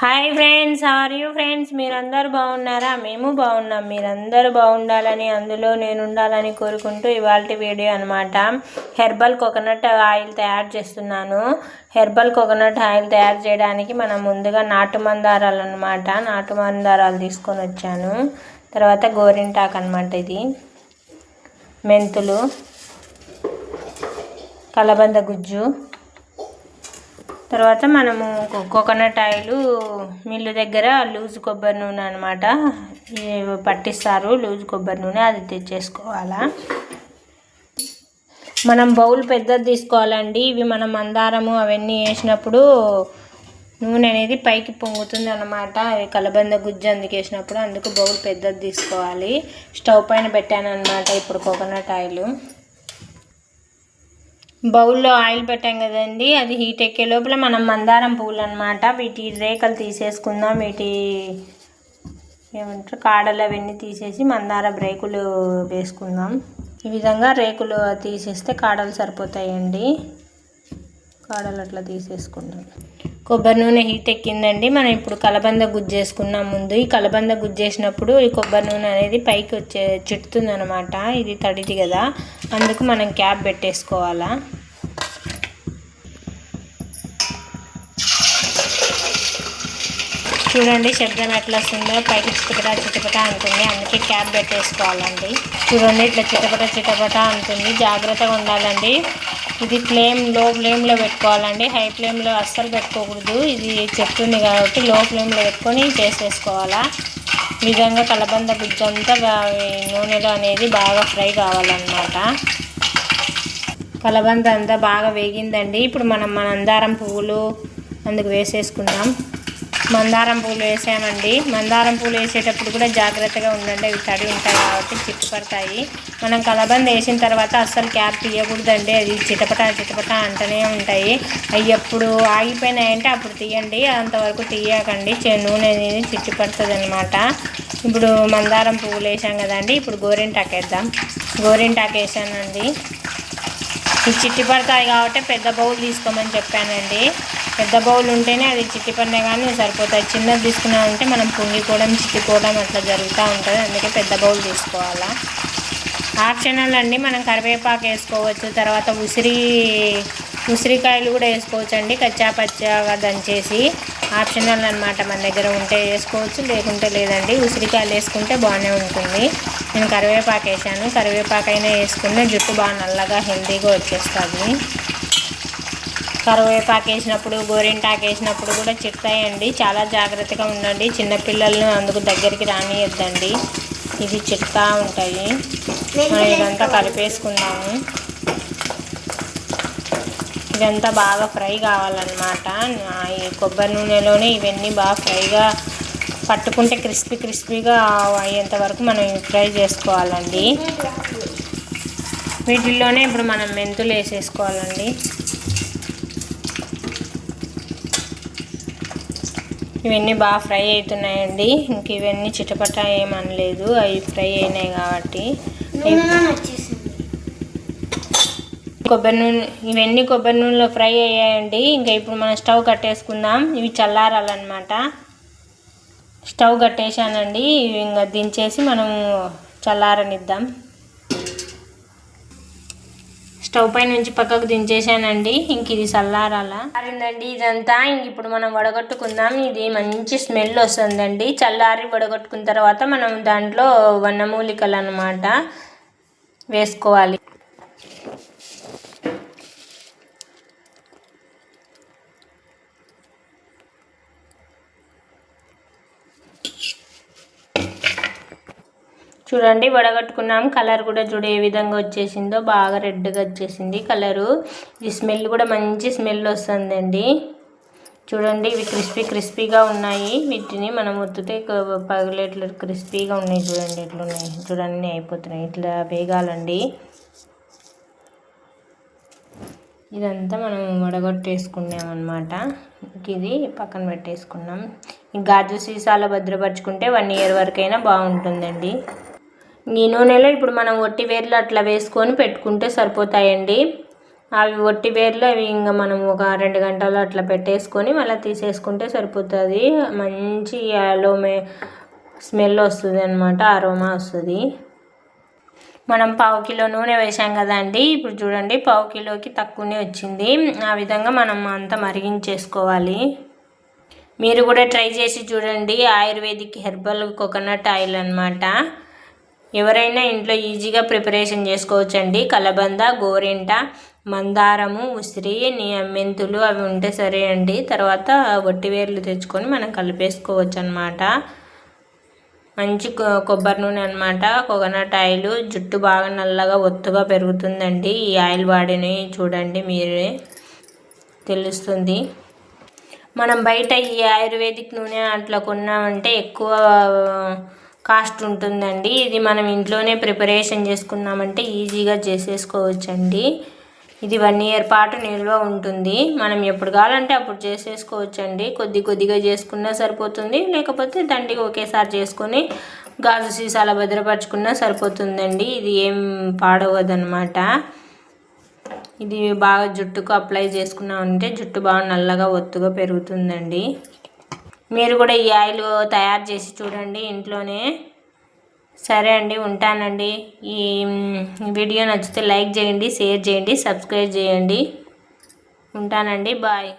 Hi friends are you friends మీరందరూ బాగున్నారా? మేము బాగున్నాం. మీరందరూ బాగుండాలని అందులో నేను ఉండాలని కోరుకుంటూ ఇవాళ వీడియో అనమాట హెర్బల్ కోకోనట్ ఆయిల్ తయారు చేస్తున్నాను. హెర్బల్ కోకోనట్ ఆయిల్ తయారు చేయడానికి మనం ముందుగా నాటు మందారాలు అనమాట నాటు మందారాలు తీసుకొని వచ్చాను. తర్వాత గోరింటాకు అనమాట ఇది. మెంతులు కలబంద గుజ్జు తర్వాత మనము కోకోనట్ ఆయిల్ మిల్లు దగ్గర లూజ్ కొబ్బరి నూనె అనమాట పట్టిస్తారు లూజ్ కొబ్బరి నూనె అది తెచ్చేసుకోవాలా. మనం బౌల్ పెద్దది తీసుకోవాలండి. ఇవి మనం మందారము అవన్నీ వేసినప్పుడు నూనె అనేది పైకి పొంగుతుంది అనమాట అవి కలబంద గుజ్జు అందుకు వేసినప్పుడు అందుకు బౌల్ పెద్దది తీసుకోవాలి. స్టవ్ పైన పెట్టాను అనమాట ఇప్పుడు కోకోనట్ ఆయిల్. బౌల్లో ఆయిల్ పెట్టాం కదండి అది హీట్ ఎక్కే లోపల మనం మందారం పువ్వులు అనమాట వీటి రేకలు తీసేసుకుందాం వీటి ఏమంటారు కాడలు అవన్నీ తీసేసి మందార రేకులు వేసుకుందాం. ఈ విధంగా రేకులు తీసేస్తే కాడలు సరిపోతాయండి. కాడలు అట్లా తీసేసుకుంటాం కొబ్బరి నూనె హీట్ ఎక్కిందండి. మనం ఇప్పుడు కలబంద గుజ్జేసుకున్నాం ముందు ఈ కలబంద గుజ్జేసినప్పుడు ఈ కొబ్బరి నూనె అనేది పైకి వచ్చే చుట్టుతుంది అనమాట ఇది తడిది కదా. అందుకు మనం క్యాప్ పెట్టేసుకోవాలా. చూడండి శబ్దం ఎట్లా వస్తుందో. పైకి చిటపట చిటపట అంటుంది. అందుకే క్యాప్ పెట్టేసుకోవాలండి. చూడండి ఇట్లా చిటపట చిటపట అంటుంది. జాగ్రత్తగా ఉండాలండి. ఇది ఫ్లేమ్లో ఫ్లేమ్లో పెట్టుకోవాలండి హై ఫ్లేమ్లో అస్సలు పెట్టుకోకూడదు. ఇది చెప్తుంది కాబట్టి లో ఫ్లేమ్లో పెట్టుకొని చేసేసుకోవాలా. ఈ విధంగా కలబంద గుజ్జంతా నూనెలో అనేది బాగా ఫ్రై కావాలన్నమాట. కలబంద అంతా బాగా వేగిందండి. ఇప్పుడు మనం మన అందారం పువ్వులు అందుకు వేసేసుకుందాం. మందారం పూలు వేసామండి. మందారం పూలు వేసేటప్పుడు కూడా జాగ్రత్తగా ఉండండి. అవి తడి ఉంటాయి కాబట్టి చిట్టుపడతాయి మనం కలబంద వేసిన తర్వాత అస్సలు క్యాప్ తీయకూడదండి. అది చిటపట చిటపట అంటనే ఉంటాయి. అవి ఎప్పుడు ఆగిపోయినాయంటే అప్పుడు తీయండి. అంతవరకు తీయకండి. నూనె అనేది చిట్టుపడుతుంది అనమాట ఇప్పుడు మందారం పువ్వులు వేసాం కదండి. ఇప్పుడు గోరింటాకు వేద్దాం. గోరింటాకు ఈ చిట్టి పడతాయి కాబట్టి పెద్ద బౌల్ తీసుకోమని చెప్పానండి. పెద్ద బౌల్ ఉంటేనే అది చిట్టి పడినా కానీ సరిపోతాయి. చిన్నది తీసుకున్నామంటే మనం పొంగిపోవడం చిట్టిపోవడం అట్లా జరుగుతూ ఉంటుంది. అందుకే పెద్ద బౌల్ తీసుకోవాలా. ఆప్షనల్ అండి మనం కరివేపాకు వేసుకోవచ్చు. తర్వాత ఉసిరి ఉసిరికాయలు కూడా వేసుకోవచ్చు అండి కచ్చా పచ్చాగా దంచేసి ఆప్షనల్ అనమాట మన దగ్గర ఉంటే వేసుకోవచ్చు లేకుంటే లేదండి. ఉసిరికాయలు వేసుకుంటే బాగానే ఉంటుంది. నేను కరివేపాకు వేసాను. కరివేపాకు అయినా వేసుకుంటే జుట్టు బాగా నల్లగా హెల్తీగా వచ్చేస్తుంది. కరివేపాకు వేసినప్పుడు గోరింటాకు వేసినప్పుడు కూడా చిట్టాయండి చాలా జాగ్రత్తగా ఉండండి. చిన్నపిల్లలను అందుకు దగ్గరికి రానియద్దండి. ఇది చిట్టా ఉంటాయి. మనం ఇదంతా కలిపేసుకుందాము. ఇదంతా బాగా ఫ్రై కావాలన్నమాట. ఈ కొబ్బరి నూనెలోనే ఇవన్నీ బాగా ఫ్రైగా పట్టుకుంటే క్రిస్పీ క్రిస్పీగా అయ్యేంత వరకు మనం ఫ్రై చేసుకోవాలండి. వీటిల్లోనే ఇప్పుడు మనం మెంతులు వేసేసుకోవాలండి. ఇవన్నీ బాగా ఫ్రై అవుతున్నాయండి. ఇంక ఇవన్నీ చిటపట ఏమనలేదు. అవి ఫ్రై అయినాయి కాబట్టి. కొబ్బరి నూనె ఇవన్నీ కొబ్బరి నూనెలో ఫ్రై అయ్యాయండి. ఇంకా ఇప్పుడు మనం స్టవ్ కట్టేసుకుందాం. ఇవి చల్లారాలన్నమాట. స్టవ్ కట్టేశానండి. ఇవి ఇంకా దించేసి మనం చల్లారనిద్దాం. స్టవ్ పై నుంచి పక్కకు దించేసానండి ఇంక ఇది చల్లారాల. చల్లారిందండి ఇదంతా. ఇంక ఇప్పుడు మనం వడగొట్టుకుందాం. ఇది మంచి స్మెల్ వస్తుందండి. చల్లారి వడగొట్టుకున్న తర్వాత మనం దాంట్లో వన్నమూలికలు అనమాట వేసుకోవాలి. చూడండి వడగట్టుకున్నాం. కలర్ కూడా చూడ ఏ విధంగా వచ్చేసిందో. బాగా రెడ్గా వచ్చేసింది కలరు. ఈ స్మెల్ కూడా మంచి స్మెల్ వస్తుందండి. చూడండి ఇవి క్రిస్పీ క్రిస్పీగా ఉన్నాయి. వీటిని మనం ఒత్తితే పగిలేట్లు క్రిస్పీగా ఉన్నాయి చూడండి ఎట్లున్నాయి. చూడండి అయిపోతున్నాయి. ఇట్లా వేగాలండి. ఇదంతా మనం వడగొట్టేసుకున్నాం అనమాట ఇది పక్కన పెట్టేసుకున్నాం. గాజు సీసాలో భద్రపరుచుకుంటే వన్ ఇయర్ వరకైనా బాగుంటుందండి. ఈ నూనెలో ఇప్పుడు మనం ఒట్టి వేర్లు అట్లా వేసుకొని పెట్టుకుంటే సరిపోతాయండి. అవి ఒట్టి వేర్లు అవి ఇంకా మనం ఒక రెండు గంటలు అట్లా పెట్టేసుకొని మళ్ళీ తీసేసుకుంటే సరిపోతుంది. మంచి యాలోమే స్మెల్ వస్తుంది అనమాట అరోమా వస్తుంది. మనం పావు కిలో నూనె వేసాం కదండి ఇప్పుడు చూడండి పావు కిలోకి తక్కువనే వచ్చింది. ఆ విధంగా మనం అంతా మరిగించేసుకోవాలి. మీరు కూడా ట్రై చేసి చూడండి. ఆయుర్వేదిక్ హెర్బల్ కోకోనట్ ఆయిల్ అనమాట ఎవరైనా ఇంట్లో ఈజీగా ప్రిపరేషన్ చేసుకోవచ్చండి. కలబంద గోరింట మందారము ఉసిరి మెంతులు అవి ఉంటే సరే అండి. తర్వాత వట్టివేర్లు తెచ్చుకొని మనం కలిపేసుకోవచ్చు అనమాట మంచి కొబ్బరి నూనె అనమాట. కోకోనట్ ఆయిల్ జుట్టు బాగా నల్లగా ఒత్తుగా పెరుగుతుందండి. ఈ ఆయిల్ వాడిని చూడండి మీరే. తెలుస్తుంది. మనం బయట ఈ ఆయుర్వేదిక్ నూనె అట్లా కొన్నామంటే ఎక్కువ కాస్ట్ ఉంటుందండి. ఇది మనం ఇంట్లోనే ప్రిపరేషన్ చేసుకున్నామంటే ఈజీగా చేసేసుకోవచ్చండి. ఇది వన్ ఇయర్ పాటు నిల్వ ఉంటుంది. మనం ఎప్పుడు కావాలంటే అప్పుడు చేసేసుకోవచ్చండి. కొద్ది కొద్దిగా చేసుకున్నా సరిపోతుంది. లేకపోతే దండిగా ఒకేసారి చేసుకొని గాజు సీసాల భద్రపరచుకున్నా సరిపోతుందండి. ఇది ఏం పాడవదనమాట ఇది బాగా జుట్టుకు అప్లై చేసుకున్నామంటే జుట్టు బాగా నల్లగా ఒత్తుగా పెరుగుతుందండి. మీరు కూడా ఈ ఆయిల్ తయారు చేసి చూడండి ఇంట్లోనే. సరే అండి ఉంటానండి. ఈ వీడియో నచ్చితే లైక్ చేయండి షేర్ చేయండి సబ్స్క్రైబ్ చేయండి. ఉంటానండి బాయ్.